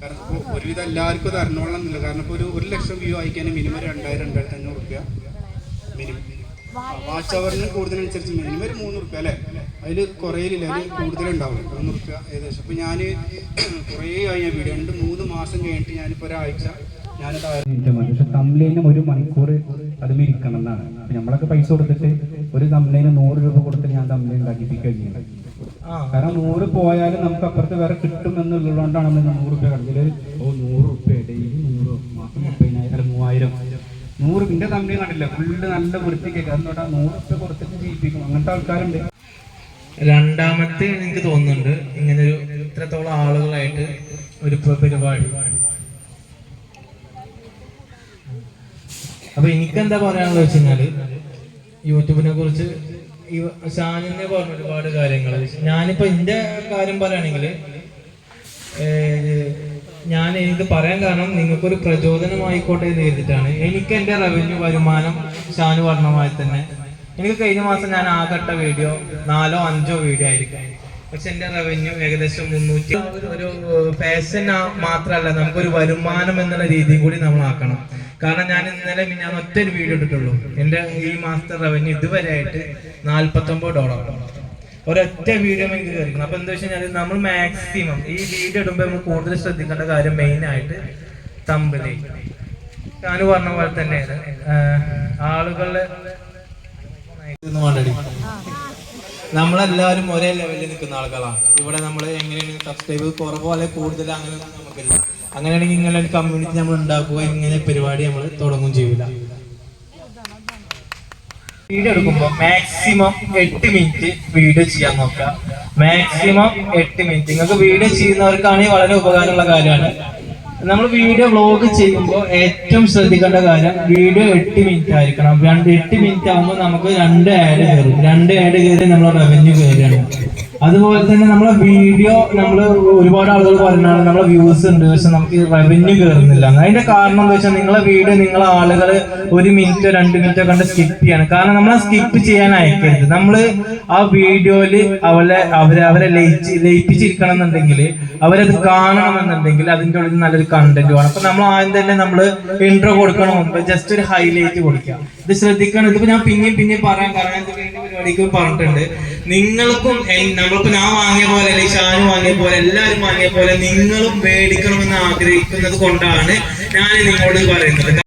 കാരണം ഇപ്പോൾ ഒരുവിധം എല്ലാവർക്കും ഇത് അറിഞ്ഞോളണമെന്നില്ല. കാരണം ഇപ്പോൾ ഒരു ഒരു ലക്ഷം വ്യൂ ആയിക്കാൻ മിനിമം രണ്ടായിരം രണ്ടായിരത്തി അഞ്ഞൂറ് റുപ്യ മിനിമം വാച്ച് അവറിന് കൂടുതലനുസരിച്ച് മിനിമം ഒരു മൂന്ന് റുപ്യ അല്ലേ? അതിൽ കുറയിലില്ല അതിൽ കൂടുതലുണ്ടാവും. മൂന്ന് റുപ്യ ഏകദേശം. അപ്പോൾ ഞാൻ കുറേ ആയി ഞാൻ വീഡിയോ രണ്ട് മൂന്ന് മാസം കഴിഞ്ഞിട്ട് ഞാനിപ്പോൾ ഒരാഴ്ച ഞാനത് ഒരു മണിക്കൂർ അതും മിരിക്കണം എന്നാണ്. നമ്മളൊക്കെ പൈസ കൊടുത്തിട്ട് ഒരു തമ്മിലിന് നൂറ് രൂപ കൊടുത്ത് ഞാൻ തമ്മിൽ ഉണ്ടാക്കിപ്പിക്കുകയും ചെയ്യുന്നത് കാരണം നൂറ് പോയാലും നമുക്ക് അപ്പുറത്ത് വേറെ കിട്ടും എന്നുള്ളതുകൊണ്ടാണ് നമ്മൾ നൂറ് രൂപ കണ്ടത് ഓ നൂറ് റുപ്യ ഡെയിലി നൂറ് മാസം മുപ്പതിനായിരം അല്ല മൂവായിരം. നൂറ് പിന്നെ തമ്മിൽ കണ്ടില്ല. ഫുള്ള് നല്ല വൃത്തിക്കൊക്കെ അതുകൊണ്ടാ നൂറ് റുപ്യ കൊടുത്തിട്ട് ജീവിപ്പിക്കും അങ്ങനത്തെ ആൾക്കാരുണ്ട്. രണ്ടാമത്തെ എനിക്ക് തോന്നുന്നുണ്ട് ഇങ്ങനെ ഒരു ഇത്രത്തോളം ആളുകളായിട്ട് ഒരു പരിപാടി. അപ്പൊ എനിക്കെന്താ പറയാനുള്ളത് വെച്ച് കഴിഞ്ഞാൽ യൂട്യൂബിനെ കുറിച്ച് ഈ ഷാനിനെ പറഞ്ഞ ഒരുപാട് കാര്യങ്ങൾ ഞാനിപ്പോ എന്റെ കാര്യം പറയുകയാണെങ്കിൽ ഞാൻ എനിക്ക് പറയാൻ കാരണം നിങ്ങൾക്കൊരു പ്രചോദനമായിക്കോട്ടെ എന്ന് കരുതിയിട്ടാണ്. എനിക്ക് എന്റെ റവന്യൂ വരുമാനം ഷാന് പറഞ്ഞമായി തന്നെ. എനിക്ക് കഴിഞ്ഞ മാസം ഞാൻ ആകട്ട വീഡിയോ നാലോ അഞ്ചോ വീഡിയോ ആയിരിക്കും. പക്ഷെ എന്റെ റവന്യൂ ഏകദേശം മുന്നൂറ്റി ഒരു ഫാഷൻ മാത്രമല്ല നമുക്കൊരു വരുമാനം എന്നുള്ള രീതിയും കൂടി നമ്മൾ ആക്കണം. കാരണം ഞാൻ ഇന്നലെ ഞാൻ ഒറ്റ ഒരു വീഡിയോ ഇട്ടിട്ടുള്ളൂ. എന്റെ ഈ മാസത്തെ റവന്യൂ ഇതുവരെ ആയിട്ട് നാല്പത്തൊമ്പത് ഡോളർ ഒരൊറ്റ വീഡിയോ എനിക്ക് കയറിക്കണം അപ്പൊ എന്താ വെച്ച് കഴിഞ്ഞാൽ നമ്മൾ മാക്സിമം ഈ വീഡിയോ ഇടുമ്പോൾ നമ്മൾ കൂടുതൽ ശ്രദ്ധിക്കേണ്ട കാര്യം മെയിൻ ആയിട്ട് തമ്പിലേ ഞാൻ പറഞ്ഞ പോലെ തന്നെയാണ്. ആളുകളുടെ നമ്മളെല്ലാവരും ഒരേ ലെവലിൽ നിൽക്കുന്ന ആളുകളാണ്. ഇവിടെ നമ്മൾ എങ്ങനെയാണ് സബ്സ്ക്രൈബ് കുറവോ അല്ലെങ്കിൽ കൂടുതൽ അങ്ങനെ നമുക്കില്ല. അങ്ങനെയാണെങ്കിൽ ഇങ്ങനെ ഒരു കമ്മ്യൂണിറ്റി നമ്മൾ ഉണ്ടാക്കുക ഇങ്ങനെ പരിപാടി നമ്മൾ തുടങ്ങും ചെയ്യൂല. വീഡിയോ എടുക്കുമ്പോൾ മാക്സിമം എട്ട് മിനിറ്റ് വീഡിയോ ചെയ്യാൻ നോക്കുക. മാക്സിമം എട്ട് മിനിറ്റ് നിങ്ങൾക്ക് വീഡിയോ ചെയ്യുന്നവർക്കാണെങ്കിൽ വളരെ ഉപകാരമുള്ള കാര്യമാണ്. നമ്മൾ വീഡിയോ വ്ലോഗ് ചെയ്യുമ്പോൾ ഏറ്റവും ശ്രദ്ധിക്കേണ്ട കാര്യം വീഡിയോ എട്ട് മിനിറ്റ് ആയിരിക്കണം. രണ്ട് എട്ട് മിനിറ്റ് ആകുമ്പോൾ നമുക്ക് രണ്ട് ആഡ് കയറും രണ്ട് ആഡ് കയറി നമ്മൾ റവന്യൂ കയറുകയാണ് അതുപോലെ തന്നെ നമ്മളെ വീഡിയോ നമ്മൾ ഒരുപാട് ആളുകൾ പറഞ്ഞാണ് നമ്മളെ വ്യൂസ് ഉണ്ട്. പക്ഷെ നമുക്ക് റവന്യൂ കയറുന്നില്ല അതിന്റെ കാരണം എന്താ വെച്ചാൽ നിങ്ങളെ വീഡിയോ നിങ്ങളെ ആളുകൾ ഒരു മിനിറ്റോ രണ്ട് മിനിറ്റോ കണ്ട് സ്കിപ്പ് ചെയ്യാണ്. കാരണം നമ്മളെ സ്കിപ്പ് ചെയ്യാൻ അയക്കരുത്. നമ്മൾ ആ വീഡിയോയിൽ അവരെ അവരെ അവരെ ലയിച്ച് ലയിപ്പിച്ചിരിക്കണം എന്നുണ്ടെങ്കിൽ അവരത് കാണണമെന്നുണ്ടെങ്കിൽ അതിന്റെ ഉള്ളിൽ നല്ലൊരു കണ്ടന്റ് വേണം. അപ്പൊ നമ്മൾ ആദ്യം തന്നെ നമ്മൾ ഇൻട്രോ കൊടുക്കണം. മുമ്പ് ജസ്റ്റ് ഒരു ഹൈലൈറ്റ് കൊടുക്കുക. ഇത് ശ്രദ്ധിക്കണം ഇതിപ്പോ ഞാൻ പിന്നെയും പിന്നെയും പറയാൻ കാരണം കഴിഞ്ഞ പരിപാടിക്ക് പറഞ്ഞിട്ടുണ്ട്. നിങ്ങൾക്കും നമ്മളിപ്പോ ഞാൻ വാങ്ങിയ പോലെ അല്ലെങ്കിൽ ഷാന് വാങ്ങിയ പോലെ എല്ലാവരും വാങ്ങിയ പോലെ നിങ്ങളും മേടിക്കണമെന്ന് ആഗ്രഹിക്കുന്നത് കൊണ്ടാണ് ഞാൻ നിങ്ങളോട് പറയുന്നത്.